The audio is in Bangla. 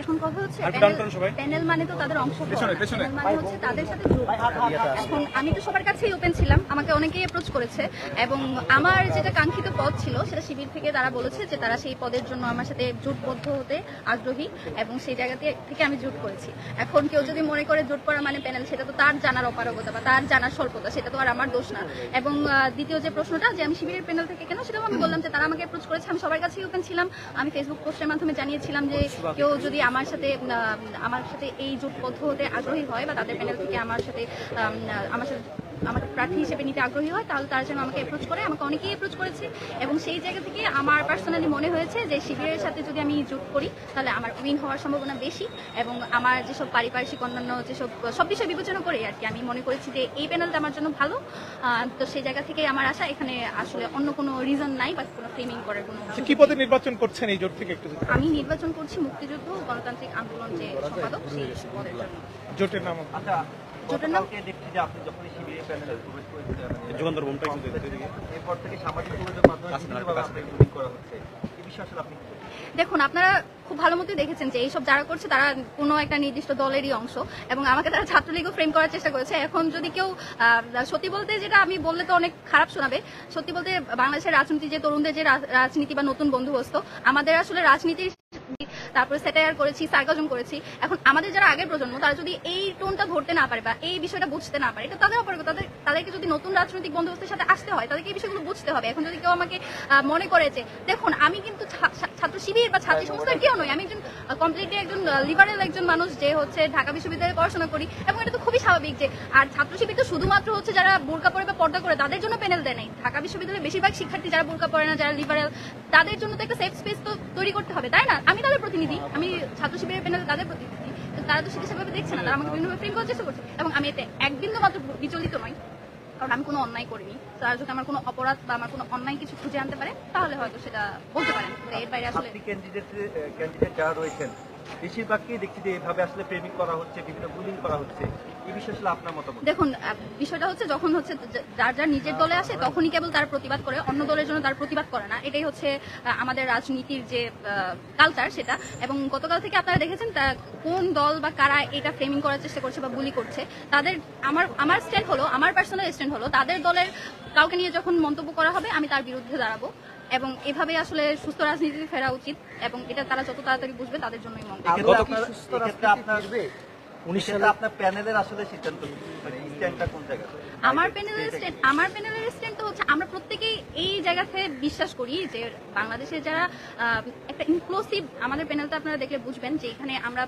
এখন কথা হচ্ছে। প্যানেল মানে তো তাদের অংশ। মানে হচ্ছে তাদের সাথে এখন আমি তো সবার কাছেই ওপেন ছিলাম আমাকে অনেকেই অ্যাপ্রোচ করেছে এবং আমার যেটা কাঙ্ক্ষিত পদ ছিল সেটা শিবির থেকে তারা বলেছে যে তারা সেই পদের জন্য আমার সাথে জোটবদ্ধ হতে আগ্রহী এবং সেই জায়গা থেকে আমি জোট করেছি। এখন কেউ যদি মনে করে জোট করা মানে প্যানেল সেটা তো তার জানার অপারগতা বা তার জানার স্বল্পতা সেটা তো আর আমার দোষ না। এবং দ্বিতীয় যে প্রশ্নটা যে আমি শিবিরের প্যানেল থেকে কেন সেটাও আমি বললাম যে তারা আমাকে অ্যাপ্রোচ করেছে আমি সবার কাছেই ওপেন ছিলাম। আমি ফেসবুক পোস্টের মাধ্যমে জানিয়েছিলাম যে কেউ যদি আমার সাথে আমার সাথে এই জোটবদ্ধ হতে আগ্রহী হয় বা তাদের প্যানেল থেকে আমার সাথে আমার সাথে আমার প্রার্থী হিসেবে নিতে আগ্রহী হয় তাহলে তারা যেন আমাকে অ্যাপ্রোচ করে। আমাকে অনেকেই অ্যাপ্রোচ করেছে এবং সেই জায়গা থেকে আমার পার্সোনালি মনে হয়েছে যে শিবিরের সাথে যদি আমি যোগ করি তাহলে আমার উইন হওয়ার সম্ভাবনা বেশি এবং আমার যেসব পারিপার্শ্বিক অন্যান্য যেসব সব বিষয় বিবেচনা করে আর কি আমি মনে করেছি যে এই প্যানেলটা আমার জন্য ভালো। তো সেই জায়গা থেকে আমার আশা এখানে আসলে অন্য কোনো রিজন নাই বা কোনো ফ্রেমিং করার কোনো আচ্ছা, কি পদে নির্বাচন করছেন এই জোট থেকে একটু আমি নির্বাচন করছি মুক্তিযুদ্ধ ও গণতান্ত্রিক আন্দোলন যে সম্পাদক সেই পদের জন্য। জোটের নাম? আচ্ছা জোটের নাম? দেখছি যে আপনি যখনই শিবিরে প্যানেলে প্রবেশ করেছিলেন মানে যুগান্তর বোনটা একটু দেখতে দিকে। এরপর থেকে সামাজিক যোগাযোগ মাধ্যমে বিভিন্নভাবে আপনাকে bullying করা হচ্ছে এই বিষয়ে আসলে আপনি দেখুন আপনারা খুব ভালো মতোই দেখেছেন যে এইসব যারা করছে তারা কোনো একটা নির্দিষ্ট দলেরই অংশ এবং আমাকে তারা ছাত্রলীগও ফ্রেম করার চেষ্টা করেছে এখন যদি কেউ আহ, সত্যি বলতে যেটা আমি বললে তো অনেক খারাপ শোনাবে সত্যি বলতে বাংলাদেশের রাজনীতি যে তরুণদের যে রা- রাজনীতি বা নতুন বন্ধুবস্ত আমাদের আসলে রাজনীতির তারপরে স্যাটায়ার করেছি সার্কাজম করেছি। এখন আমাদের যারা আগের প্রজন্ম তারা যদি এই টোনটা ধরতে না পারে বা এই বিষয়টা বুঝতে না পারে এটা তাদের অপরাধ। তাদের তাদেরকে যদি নতুন রাজনৈতিক বন্দোবস্তের সাথে আসতে হয় তাদেরকে এই বিষয়গুলো বুঝতে হবে। এখন যদি কেউ আমাকে মনে করে যে দেখুন আমি কিন্তু ছাত্র শিবির বা ছাত্রী সংস্থার কেউ নই। আমি একজন কমপ্লিটলি একজন লিবারেল একজন মানুষ যে হচ্ছে ঢাকা বিশ্ববিদ্যালয়ে পড়াশোনা করি। এবং এটা তো খুবই স্বাভাবিক যে আর ছাত্র শিবির তো শুধুমাত্র হচ্ছে যারা বোরকা পরে বা পর্দা করে তাদের জন্য প্যানেল দেয় নাই। ঢাকা বিশ্ববিদ্যালয়ের বেশিরভাগ শিক্ষার্থী যারা বোরকা পরে না যারা লিবারেল তাদের জন্য তো একটা সেফ স্পেস তো তৈরি করতে হবে তাই না? আমি তাদের প্রতিনিধি আমি ছাত্র শিবিরের প্যানেল তাদের প্রতিনিধি তারা তো সেটা সেভাবে দেখছে না। তারা আমাকে বিভিন্নভাবে ফ্রেম চেষ্টা করছে। এবং আমি এতে একদিন তো মাত্র বিচলিত নই। কারণ আমি কোনো অন্যায় করিনি। তারা যদি আমার কোনো অপরাধ বা আমার কোনো অন্যায় কিছু খুঁজে আনতে পারে, তাহলে হয়তো সেটা বলতে পারেন। এর বাইরে আসলে যারা রয়েছেন বেশিরভাগই দেখছি যে এভাবে আসলে প্রেমিক করা হচ্ছে, বিভিন্ন বুলিং করা হচ্ছে। দেখুন বিষয়টা হচ্ছে যখন হচ্ছে যার যার নিজের দলে আসে তখনই কেবল তার প্রতিবাদ করে অন্য দলের জন্য তার প্রতিবাদ করে না। এটাই হচ্ছে আহ, আমাদের রাজনীতির যে কালচার সেটা। এবং গতকাল থেকে আপনারা দেখেছেন কোন দল বা কারা এটা ফ্রেমিং করার চেষ্টা করছে বা বুলি করছে। তাদের আমার আমার স্ট্যান্ড হলো আমার পার্সোনাল স্ট্যান্ড হলো তাদের দলের কাউকে নিয়ে যখন মন্তব্য করা হবে আমি তার বিরুদ্ধে দাঁড়াবো। এবং এভাবে আসলে সুস্থ রাজনীতিতে ফেরা উচিত। এবং এটা তারা যত তাড়াতাড়ি বুঝবে তাদের জন্যই মঙ্গল এক্ষেত্রে আপনার আপনার প্যানেলের আসলে সিদ্ধান্ত মানে স্ট্যান্ডটা কোন জায়গায় আমার প্যানেলের স্ট্যান্ড আমার প্যানেলের স্ট্যান্ড তো হচ্ছে আমরা প্রত্যেকেই এই জায়গাতে বিশ্বাস করি যে বাংলাদেশের যারা আহ, একটা ইনক্লুসিভ আমাদের প্যানেলটা আপনারা দেখলে বুঝবেন যে এখানে আমরা